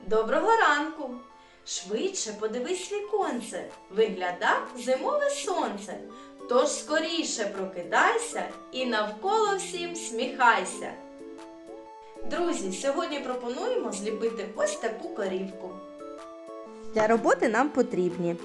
Доброго ранку! Швидше подивись віконце, вигляда зимове сонце. Тож скоріше прокидайся і навколо всім сміхайся. Друзі, сьогодні пропонуємо зліпити ось таку корівку. Для роботи нам потрібні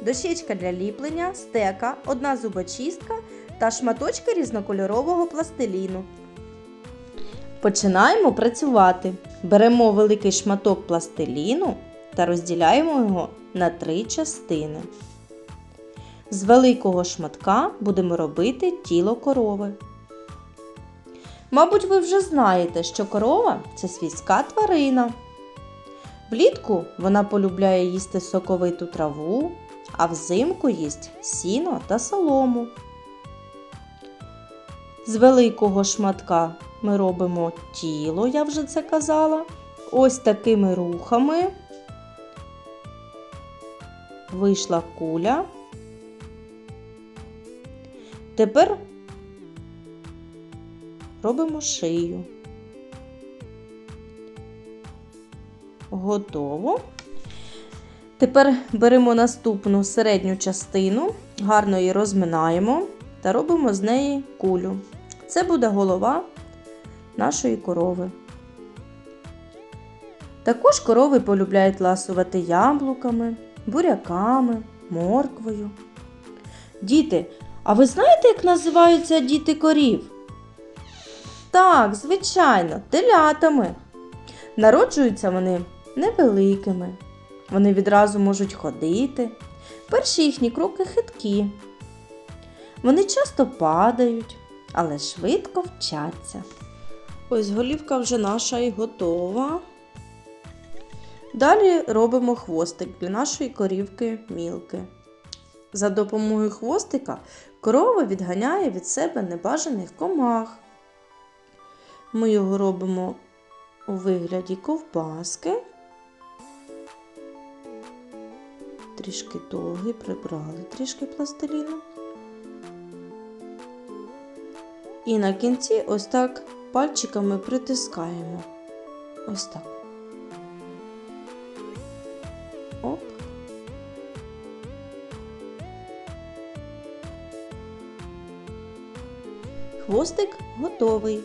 дощечка для ліплення, стека, одна зубочистка та шматочки різнокольорового пластиліну. Починаємо працювати. Беремо великий шматок пластиліну та розділяємо його на три частини. З великого шматка будемо робити тіло корови. Мабуть, ви вже знаєте, що корова це свійська тварина. Влітку вона полюбляє їсти соковиту траву, а взимку їсть сіно та солому. З великого шматка ми робимо тіло, я вже це казала. Ось такими рухами вийшла куля. Тепер робимо шию. Готово. Тепер беремо наступну середню частину, гарно її розминаємо та робимо з неї кулю. Це буде голова нашої корови. Також корови полюбляють ласувати яблуками, буряками, морквою. Діти, а ви знаєте, як називаються діти корів? Так, звичайно, телятами. Народжуються вони невеликими. Вони відразу можуть ходити. Перші їхні кроки хиткі. Вони часто падають, але швидко вчаться. Ось голівка вже наша і готова. Далі робимо хвостик для нашої корівки мілки. За допомогою хвостика корова відганяє від себе небажаних комах. Ми його робимо у вигляді ковбаски. Трішки довгий, прибрали трішки пластиліну. І на кінці ось так пальчиками притискаємо. Ось так. Оп. Хвостик готовий.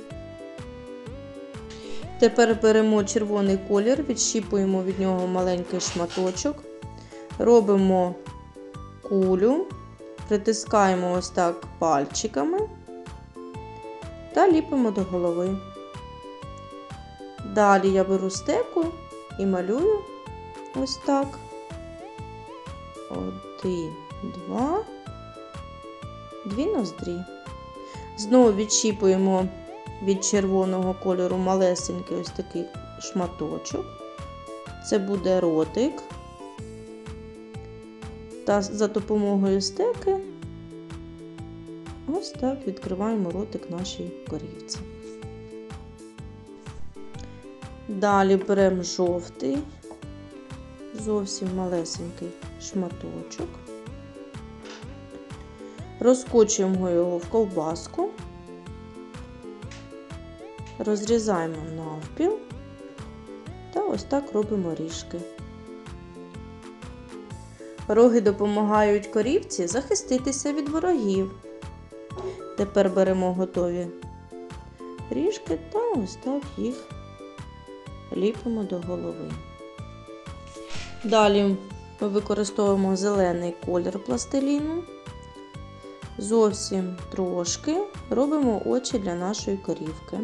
Тепер беремо червоний колір, відщіпуємо від нього маленький шматочок, робимо кулю, притискаємо ось так пальчиками та ліпимо до голови. Далі я беру стеку і малюю ось так. Один, два, дві ноздрі. Знову відщіпуємо від червоного кольору малесенький ось такий шматочок. Це буде ротик. Та за допомогою стеки ось так відкриваємо ротик нашій корівці. Далі беремо жовтий, зовсім малесенький шматочок. Розкочуємо його в ковбаску розрізаємо навпіл та ось так робимо ріжки. Роги допомагають корівці захиститися від ворогів. Тепер беремо готові ріжки та ось так їх ліпимо до голови. Далі ми використовуємо зелений колір пластиліну. Зовсім трошки робимо очі для нашої корівки.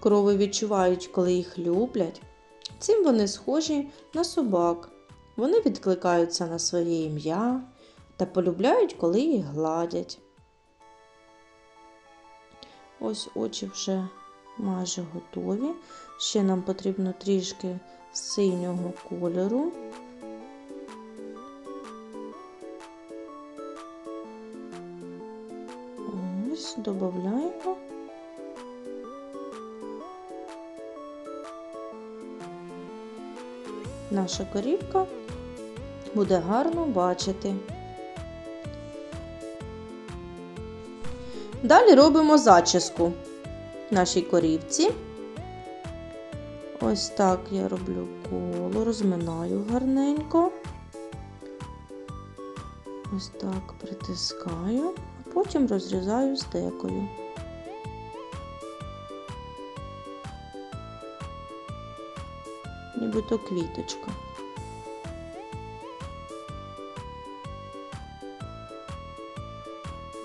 Корови відчувають, коли їх люблять. Цим вони схожі на собак. Вони відкликаються на своє ім'я та полюбляють, коли їх гладять. Ось очі вже майже готові. Ще нам потрібно трішки синього кольору. Ось, додаємо. Наша корівка буде гарно бачити. Далі робимо зачіску. нашій корівці. Ось так я роблю коло, розминаю гарненько. Ось так притискаю, а потім розрізаю стекою. Нібито квіточка.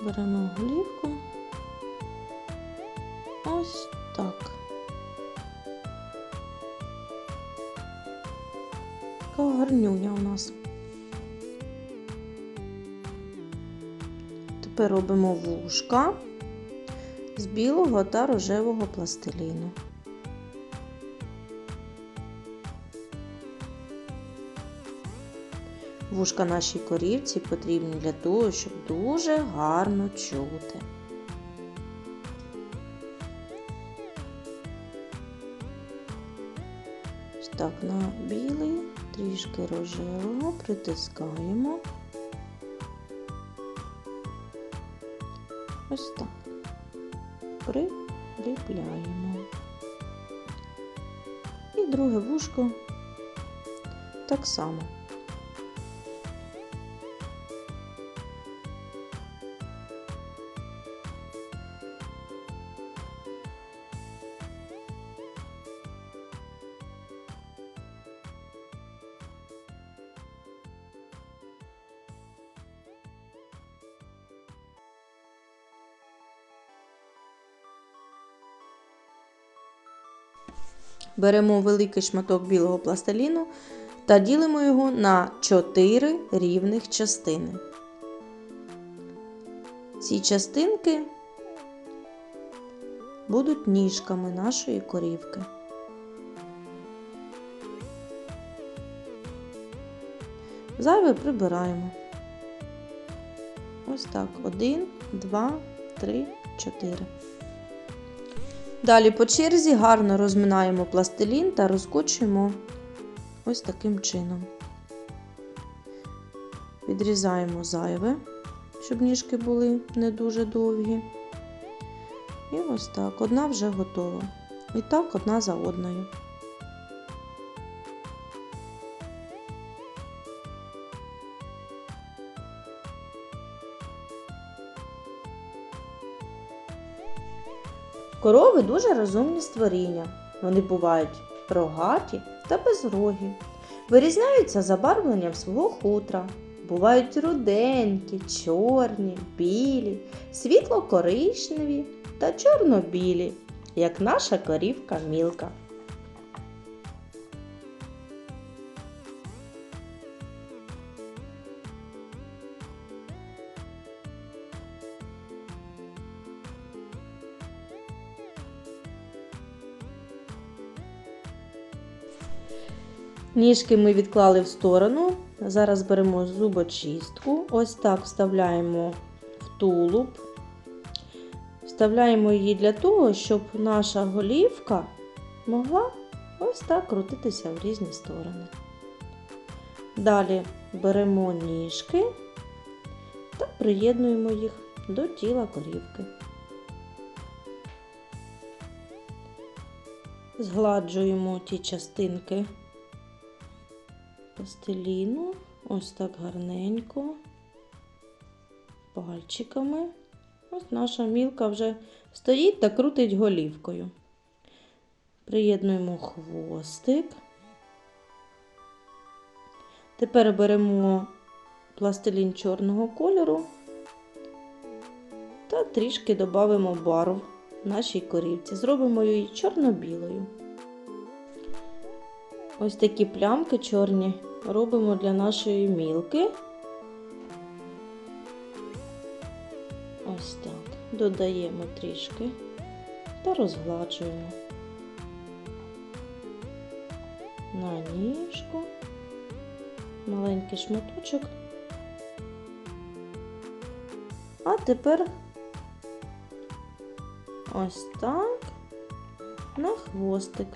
Беремо голівку. Ось так. Така гарнюня у нас. Тепер робимо вушка з білого та рожевого пластиліну. Вушка нашій корівці потрібні для того, щоб дуже гарно чути. Так на білий, трішки рожевого притискаємо. Ось так. Приліпляємо. І друге вушко так само. Беремо великий шматок білого пластиліну та ділимо його на 4 рівних частини. Ці частинки будуть ніжками нашої корівки. Зайве прибираємо. Ось так. Один, два, три, чотири. Далі по черзі гарно розминаємо пластилін та розкочуємо ось таким чином. Відрізаємо зайве, щоб ніжки були не дуже довгі. І ось так, одна вже готова. І так одна за одною. Корови дуже розумні створіння. Вони бувають рогаті та безрогі. Вирізняються забарвленням свого хутра. Бувають руденькі, чорні, білі, світло-коричневі та чорно-білі, як наша корівка мілка. Ніжки ми відклали в сторону. Зараз беремо зубочистку. Ось так вставляємо в тулуб. Вставляємо її для того, щоб наша голівка могла ось так крутитися в різні сторони. Далі беремо ніжки та приєднуємо їх до тіла корівки. Згладжуємо ті частинки пластиліну, ось так гарненько, пальчиками. Ось наша мілка вже стоїть та крутить голівкою. Приєднуємо хвостик. Тепер беремо пластилін чорного кольору та трішки додамо барв нашій корівці. Зробимо її чорно-білою. Ось такі плямки чорні робимо для нашої мілки. Ось так. Додаємо трішки та розгладжуємо на ніжку, маленький шматочок. А тепер ось так на хвостик.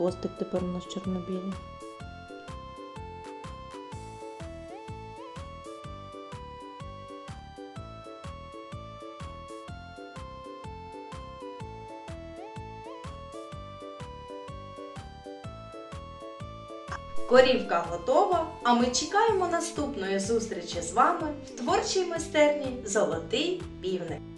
хвостик тепер у нас чорнобілий. Корівка готова, а ми чекаємо наступної зустрічі з вами в творчій майстерні Золотий півник.